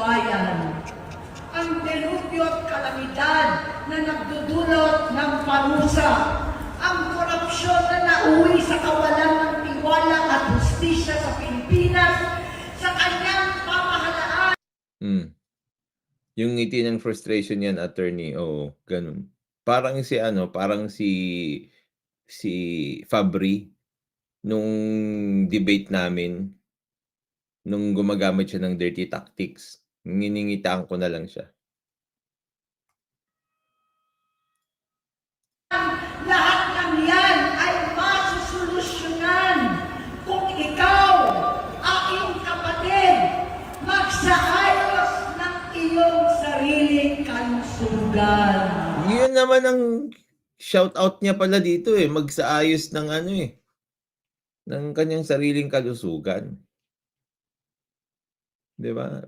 bayan. Ang delubyo at kalamidad na nagdudulot ng parusa, ang korupsyon na nauwi sa kawalan ng tiwala at justisya sa Pilipinas, sa kanyang pamahalaan. Hmm. Yung ngiti ng frustration yan, attorney. Oo, ganun. Parang si ano, parang si si Fabri nung debate namin nung gumagamit siya ng dirty tactics. Nginingitaan ko na lang siya. Lahat ng yan ay masusolusyonan kung ikaw, aking kapatid, magsaayos ng iyong sariling kalusugan. Yun naman ang shout out niya pala dito eh, magsaayos ng ano eh ng kanyang sariling kalusugan. 'Di ba?